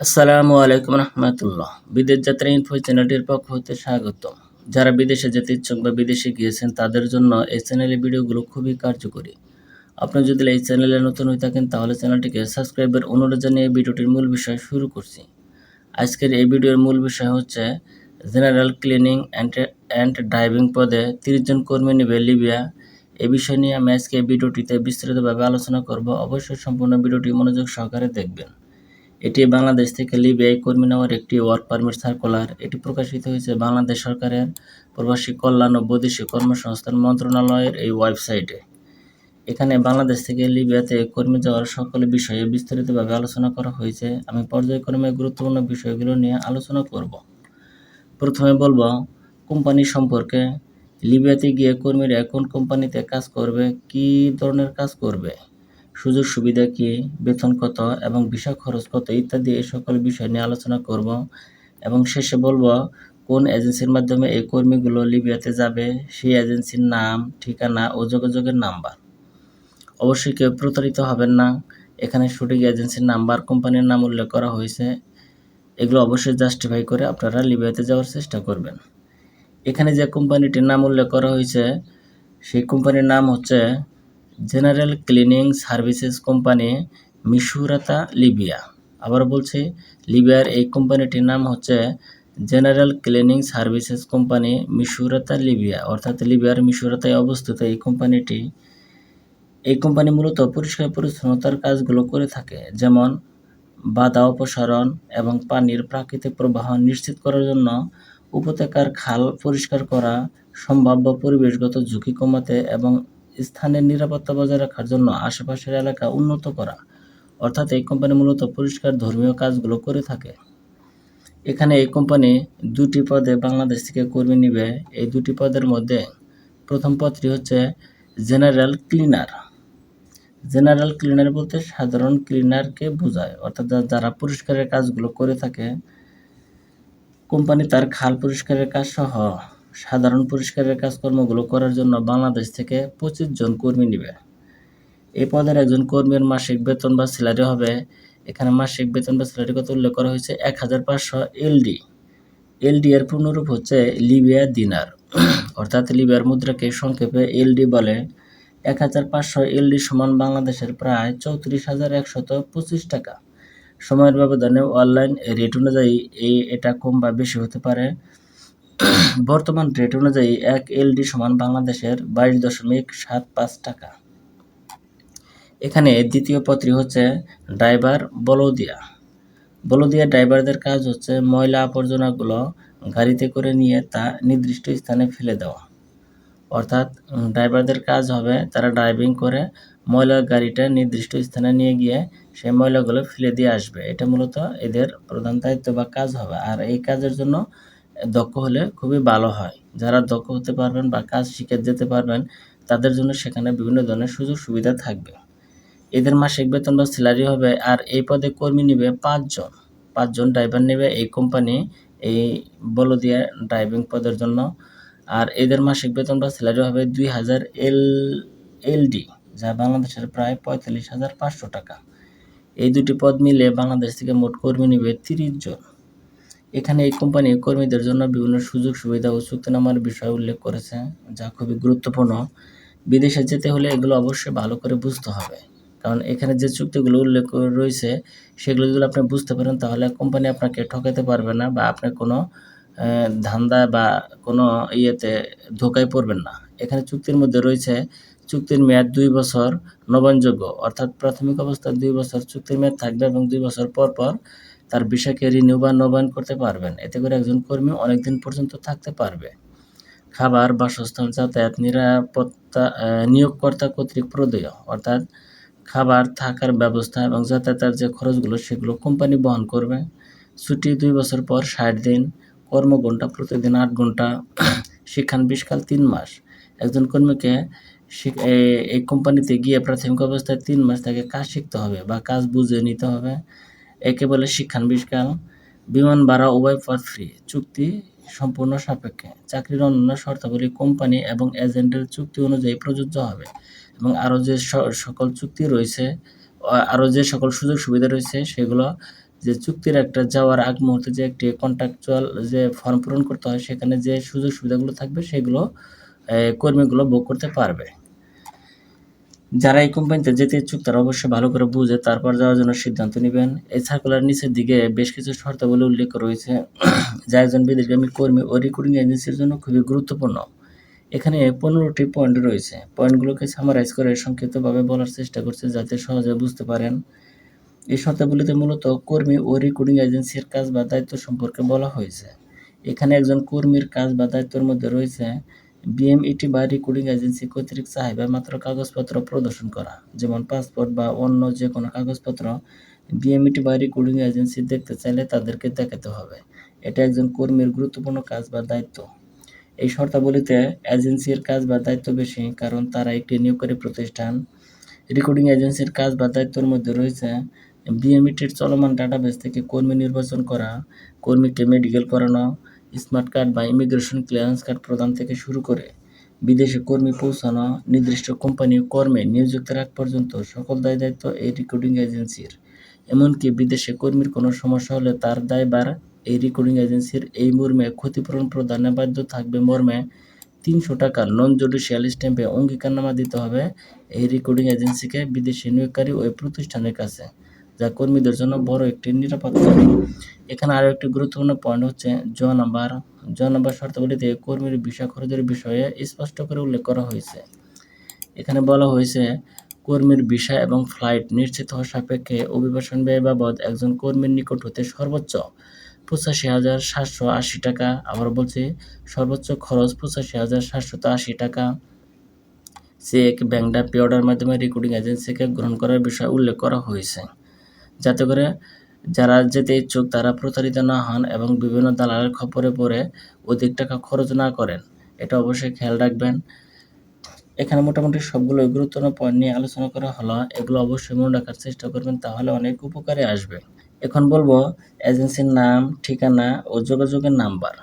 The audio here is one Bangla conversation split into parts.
আসসালামু আলাইকুম রহমতুল্লাহ। বিদেশ যাত্রা ইনফো চ্যানেলটির পক্ষ হতে স্বাগত যারা বিদেশে যেতে ইচ্ছুক বা বিদেশে গিয়েছেন, তাদের জন্য এই চ্যানেলের ভিডিওগুলো খুবই কার্যকরী। আপনি যদি এই চ্যানেলে নতুন হয়ে থাকেন, তাহলে চ্যানেলটিকে সাবস্ক্রাইবের অনুরোধ জানিয়ে ভিডিওটির মূল বিষয় শুরু করছি। আজকের এই ভিডিওর মূল বিষয় হচ্ছে general cleaning and and driving পদে তিরিশ জন কর্মী নেবে লিবিয়া। এ বিষয় নিয়ে আমি আজকে এই ভিডিওটিতে বিস্তারিতভাবে আলোচনা করব। অবশ্যই সম্পূর্ণ ভিডিওটি মনোযোগ সহকারে দেখবেন। এটি বাংলাদেশ থেকে লিবিয়ায় কর্মী নেওয়ার একটি ওয়ার্ক পারমিট সার্কুলার। এটি প্রকাশিত হয়েছে বাংলাদেশ সরকারের প্রবাসী কল্যাণ ও বৈদেশিক কর্মসংস্থান মন্ত্রণালয়ের এই ওয়েবসাইটে। এখানে বাংলাদেশ থেকে লিবিয়াতে কর্মী যাওয়ার সকল বিষয়ে বিস্তারিতভাবে আলোচনা করা হয়েছে। আমি পর্যায়ক্রমে গুরুত্বপূর্ণ বিষয়গুলো নিয়ে আলোচনা করব। প্রথমে বলব, কোম্পানি সম্পর্কে। লিবিয়াতে গিয়ে কর্মীরা কোন কোম্পানিতে কাজ করবে, কি ধরনের কাজ করবে? সুযোগ সুবিধা কী, বেতন কত এবং ভিসা খরচ কত ইত্যাদি এই সকল বিষয় নিয়ে আলোচনা করব এবং শেষে বলব কোন এজেন্সির মাধ্যমে এই কর্মীগুলো লিবিয়াতে যাবে, সেই এজেন্সির নাম, ঠিকানা ও যোগাযোগের নাম্বার। অবশ্যই কেউ প্রতারিত হবেন না। এখানে সঠিক এজেন্সির নাম্বার, কোম্পানির নাম উল্লেখ করা হয়েছে। এগুলো অবশ্যই জাস্টিফাই করে আপনারা লিবিয়াতে যাওয়ার চেষ্টা করবেন। এখানে যে কোম্পানিটির নাম উল্লেখ করা হয়েছে, সেই কোম্পানির নাম হচ্ছে general cleaning services company Misurata Libya. আবার বলছি, লিবিয়ার এই কোম্পানিটির নাম হচ্ছে general cleaning services company Misurata Libya. অর্থাৎ লিবিয়ার মিশুরাতায় অবস্থিত এই কোম্পানিটি, এই কোম্পানি মূলত পরিষ্কার পরিচ্ছন্নতার কাজগুলো করে থাকে, যেমন বাধা অপসারণ এবং পানির প্রাকৃতিক প্রবাহ নিশ্চিত করার জন্য উপত্যকার খাল পরিষ্কার করা, সম্ভাব্য পরিবেশগত ঝুঁকি কমাতে এবং স্থানের নিরাপত্তা বজায় রাখার জন্য আশেপাশের এলাকা উন্নত করা, অর্থাৎ এই কোম্পানি মূলত পরিষ্কার ধর্মীয় কাজগুলো করে থাকে। এখানে এই কোম্পানি দুটি পদে বাংলাদেশ থেকে কর্মী নিবে। এই দুটি পদের মধ্যে প্রথম পদটি হচ্ছে জেনারেল ক্লিনার। জেনারেল ক্লিনার বলতে সাধারণ ক্লিনারকে বোঝায়, অর্থাৎ যারা পরিষ্কারের কাজগুলো করে থাকে, কোম্পানি তার খাল পরিষ্কারের কাজ সহ সাধারণ পরিষ্কারের কাজকর্মগুলো করার জন্য বাংলাদেশ থেকে পঁচিশ জন কর্মী নেবে। এই পদের একজন কর্মীর মাসিক বেতন বা স্যালারি হবে, এখানে মাসিক বেতন বা স্যালারি কত উল্লেখ করা হয়েছে এক হাজার পাঁচশো এলডি এলডি এর পূর্ণরূপ হচ্ছে লিবিয়া দিনার। অর্থাৎ লিবিয়ার মুদ্রাকে সংক্ষেপে এলডি বলে। এক হাজার পাঁচশো এলডি সমান বাংলাদেশের প্রায় চৌত্রিশ হাজার একশত পঁচিশ টাকা। সময়ের ব্যবধানে অনলাইন রেট অনুযায়ী এটা কম বা বেশি হতে পারে। বর্তমান রেট অনুযায়ী এক এলডি সমান বাংলাদেশের বাইশ দশমিক সাত পাঁচ টাকা। এখানে দ্বিতীয় পত্রী হচ্ছে ড্রাইভার বলদিয়া। বলদিয়া ড্রাইভারদের কাজ হচ্ছে ময়লা আবর্জনাগুলো গাড়িতে করে নিয়ে তা নির্দিষ্ট স্থানে ফেলে দেওয়া। অর্থাৎ ড্রাইভারদের কাজ হবে তারা ড্রাইভিং করে ময়লার গাড়িটা নির্দিষ্ট স্থানে নিয়ে গিয়ে সেই ময়লাগুলো ফেলে দিয়ে আসবে। এটা মূলত এদের প্রধান দায়িত্ব বা কাজ হবে। আর এই কাজের জন্য দক্ষ হলে খুবই ভালো হয়। যারা দক্ষ হতে পারবেন বা কাজ শিখে যেতে পারবেন, তাদের জন্য সেখানে বিভিন্ন ধরনের সুযোগ সুবিধা থাকবে। এদের মাসিক বেতন বা স্যালারি হবে আর এই পদে কর্মী নেবে পাঁচজন। পাঁচজন ড্রাইভার নেবে এই কোম্পানি এই বলদিয়া ড্রাইভিং পদের জন্য। আর এদের মাসিক বেতন বা স্যালারি হবে দুই হাজার এল এলডি যা বাংলাদেশের প্রায় পঁয়তাল্লিশ হাজার পাঁচশো টাকা। এই দুটি পদ মিলে বাংলাদেশ থেকে মোট কর্মী নেবে তিরিশ জন। এখানে এই কোম্পানি কর্মীদের জন্য বিভিন্ন সুযোগ, সুবিধা ও চুক্তিনামার বিষয় উল্লেখ করেছে, যা খুবই গুরুত্বপূর্ণ। বিদেশে যেতে হলে এগুলো অবশ্যই ভালো করে বুঝতে হবে। কারণ এখানে যে চুক্তিগুলো উল্লেখ রয়েছে, সেগুলো যদি আপনি বুঝতে পারেন, তাহলে কোম্পানি আপনাকে ঠকাতে পারবে না বা আপনি কোনো ধান্দা বা কোনো ইয়েতে ধোকায় পড়বেন না। এখানে চুক্তির মধ্যে রয়েছে, চুক্তির মেয়াদ দুই বছর, নবায়নযোগ্য। অর্থাৎ প্রাথমিক অবস্থায় দুই বছর চুক্তির মেয়াদ থাকবে এবং দুই বছর পর পর তার বিষয়কে রিনিউ বা নবায়ন করতে পারবেন। এতে করে একজন কর্মী অনেকদিন পর্যন্ত থাকতে পারবে। খাবার, বাসস্থান, যাতায়াত, নিরাপত্তা নিয়োগকর্তা কর্তৃক প্রদেয়। অর্থাৎ খাবার, থাকার ব্যবস্থা এবং যাতায়াতের যে খরচগুলো, সেগুলো কোম্পানি বহন করবে। ছুটি দুই বছর পর ষাট দিন, কর্মঘণ্টা প্রতিদিন আট ঘণ্টা শিক্ষানবিষ্কাল তিন মাস। একজন কর্মীকে এই কোম্পানিতে গিয়ে প্রাথমিক অবস্থায় তিন মাস তাকে কাজ শিখতে হবে বা কাজ বুঝে নিতে হবে। একে বলে শিক্ষানবিষ্কাল বিমান ভাড়া উভয় পথ ফ্রি চুক্তি সম্পূর্ণ সাপেক্ষে। চাকরির অন্যান্য শর্তাবলী কোম্পানি এবং এজেন্টের চুক্তি অনুযায়ী প্রযোজ্য হবে এবং আরও যে সকল চুক্তি রয়েছে আরও যে সকল সুযোগ সুবিধা রয়েছে, সেগুলো যে চুক্তির একটা যাওয়ার আগ মুহূর্তে যে একটি কন্ট্রাকচুয়াল যে ফর্ম পূরণ করতে হয়, সেখানে যে সুযোগ সুবিধাগুলো থাকবে, সেগুলো কর্মীগুলো ভোগ করতে পারবে। যারা এই কোম্পানিতে যেতে ইচ্ছুক, তারা অবশ্যই ভালো করে বুঝে তারপর যাওয়ার জন্য সিদ্ধান্ত নেবেন। এই সার্কুলার নিচের দিকে বেশ কিছু শর্তাবলী উল্লেখ রয়েছে, যা একজন বিদেশগামী কর্মী ও রিক্রুটিং এজেন্সির জন্য খুবই গুরুত্বপূর্ণ। এখানে পনেরোটি পয়েন্ট রয়েছে। পয়েন্টগুলোকে সামারাইজ করে সংক্ষিপ্তভাবে বলার চেষ্টা করছে, যাতে সহজে বুঝতে পারেন। এই শর্তাবলীতে মূলত কর্মী ও রিক্রুটিং এজেন্সির কাজ বা দায়িত্ব সম্পর্কে বলা হয়েছে। এখানে একজন কর্মীর কাজ বা দায়িত্বের মধ্যে রয়েছে বিএমইটি বা রিক্রুটিং এজেন্সি কর্তৃক চাহিদা মাত্র কাগজপত্র প্রদর্শন করা। যেমন পাসপোর্ট বা অন্য যে কোনো কাগজপত্র বিএমইটি বা রিক্রুটিং এজেন্সি দেখতে চাইলে তাদেরকে দেখাতে হবে। এটা একজন কর্মীর গুরুত্বপূর্ণ কাজ বা দায়িত্ব। এই শর্তাবলীতে এজেন্সির কাজ বা দায়িত্ব বেশি, কারণ তারা একটি নিয়োগকারী প্রতিষ্ঠান। রেকর্ডিং এজেন্সির কাজ বা দায়িত্বের মধ্যে রয়েছে বিএমইটির চলমান ডাটাবেস থেকে কর্মী নির্বাচন করা, কর্মীকে মেডিকেল করানো স্মার্ট কার্ড বা ইমিগ্রেশন ক্লিয়ারেন্স কার্ড প্রদান থেকে শুরু করে বিদেশে কর্মী পৌঁছানো, নির্দিষ্ট কোম্পানি কর্মে নিয়োজিত রাখ পর্যন্ত সকল দায় দায়িত্ব এই রেকর্ডিং এজেন্সির এমনকি বিদেশে কর্মীর কোনো সমস্যা হলে তার দায়ভার এই রেকর্ডিং এজেন্সির এই মর্মে ক্ষতিপূরণ প্রদানে বাধ্য থাকবে মর্মে তিনশো টাকা নন জুডিশিয়াল স্ট্যাম্পে অঙ্গীকারনামা দিতে হবে এই রেকর্ডিং এজেন্সিকে বিদেশি নিয়োগকারী ওই প্রতিষ্ঠানের কাছে। যা কর্মীদের জন্য বড় একটি নিরাপত্তা এখানে আরও একটি গুরুত্বপূর্ণ পয়েন্ট হচ্ছে জ নাম্বার। জ নাম্বার শর্তাবলীতে কর্মীর ভিসা খরচের বিষয়ে স্পষ্ট করে উল্লেখ করা হয়েছে। এখানে বলা হয়েছে, কর্মীর ভিসা এবং ফ্লাইট নিশ্চিত হওয়ার সাপেক্ষে অভিবাসন ব্যয় বাবদ একজন কর্মীর নিকট হতে সর্বোচ্চ পঁচাশি হাজার সাতশো আশি টাকা। আবার বলছি, সর্বোচ্চ খরচ পঁচাশি হাজার সাতশত আশি টাকা। Cheque, bank draft pay order মাধ্যমে রেকর্ডিং এজেন্সিকে গ্রহণ করার বিষয়ে উল্লেখ করা হয়েছে। যাতে করে যারা যেতে ইচ্ছুক তারা প্রতারিত না হন এবং বিভিন্ন দালালের খপরে পড়ে অধিক টাকা খরচ না করেন। এটা অবশ্যই খেয়াল রাখবেন। এখানে মোটামুটি সবগুলো গুরুত্বপূর্ণ পয়েন্ট নিয়ে আলোচনা করা হলো। এগুলো অবশ্যই মনে রাখার চেষ্টা করবেন, তাহলে অনেক উপকারে আসবে। এখন বলব, এজেন্সির নাম, ঠিকানা ও যোগাযোগের নাম্বার।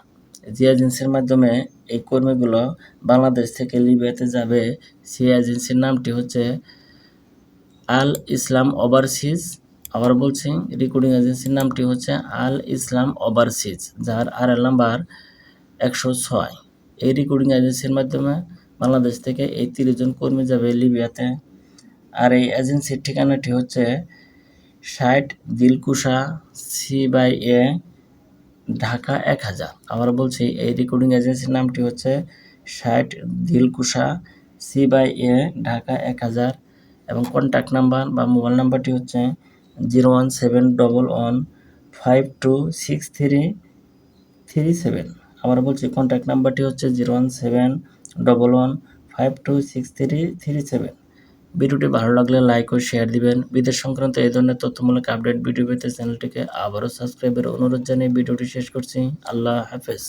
যে এজেন্সির মাধ্যমে এই কর্মীগুলো বাংলাদেশ থেকে লিবিয়াতে যাবে, সেই এজেন্সির নামটি হচ্ছে আল ইসলাম ওভারসিজ। আবার বলছি রেকর্ডিং এজেন্সির নামটি হচ্ছে আল ইসলাম ওভারসিজ যার আর এল নাম্বার একশো ছয়। এই রেকর্ডিং এজেন্সির মাধ্যমে বাংলাদেশ থেকে এই তিরিশ জন কর্মী যাবে লিবিয়াতে। আর এই এজেন্সির ঠিকানাটি হচ্ছে ষাট Dilkusha C by A, Dhaka এক হাজার। আবার বলছি, এই রেকর্ডিং এজেন্সির নামটি হচ্ছে ষাট Dilkusha C by A, Dhaka এক হাজার। এবং কন্ট্যাক্ট নাম্বার বা মোবাইল নাম্বারটি হচ্ছে zero one seven double one five two six three three seven. আবার বলছি কন্ট্যাক্ট নাম্বারটি হচ্ছে zero one seven double one five two six three three seven. ভিডিওটি ভালো লাগলে লাইক ও শেয়ার দিবেন। বিদেশ সংক্রান্ত এই ধরনের তথ্যমূলক আপডেট ভিডিও পেতে চ্যানেলটিকে আবারও সাবস্ক্রাইবের অনুরোধ জানিয়ে ভিডিওটি শেষ করছি। আল্লাহ হাফেজ।